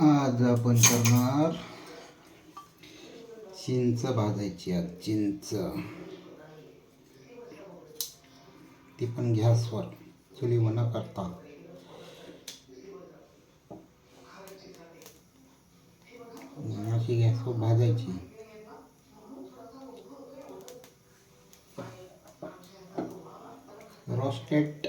आज आपण करणार चिंच भाजायची आज चिंच. ती पण गॅसवर चुलीवर न करता. अशी गॅसवर भाजायची. रोस्टेड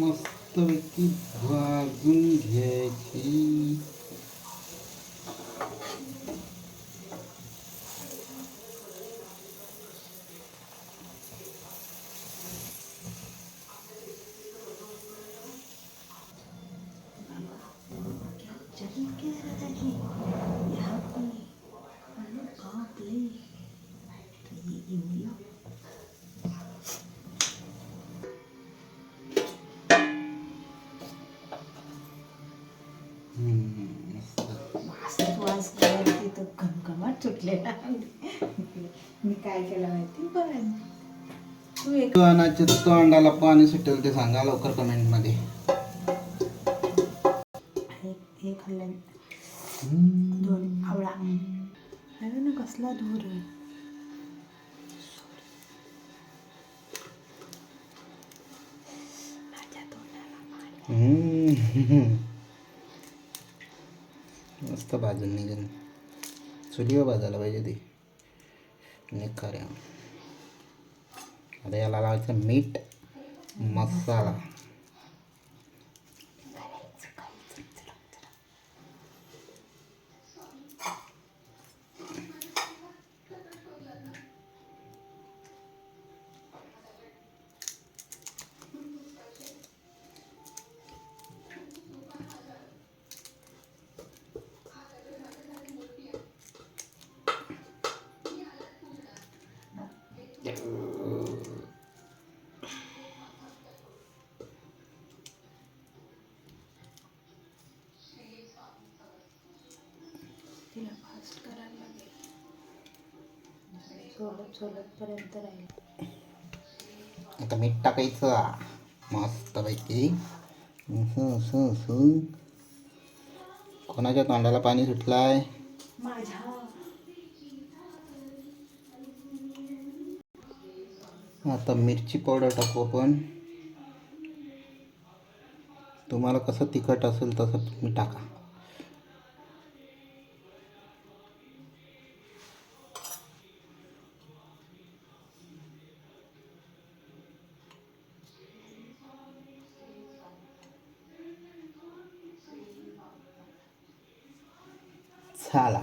मस्तपैकी भाजून घ्यायची you. तो घमघमाट सुटलेला मी काय केलं माहिती बरं तू एक अनाच्या तोंडाला पाणी सुटेल ते सांगा लवकर कमेंटमध्ये हे खाल्लं दोन आवळा अरे ना कसला धूर आहे माझ्या तोंडाला मस्त भाजून निघेल. चुलीवर भाजायला पाहिजे ती. निखाऱ्या आता याला लावायचं मीठ मसाला. तिला फास्ट करायला लागेल. सोलत सोलतपर्यंत राहील. आता मीठ टाकायचं. मस्तपैकी. कोणाच्या तोंडाला पाणी सुटलाय? माझ्या. आता मिरची पावडर टाकू आपण. तुम्हाला कसं तिखट असेल तसं तुम्ही टाका. झाला.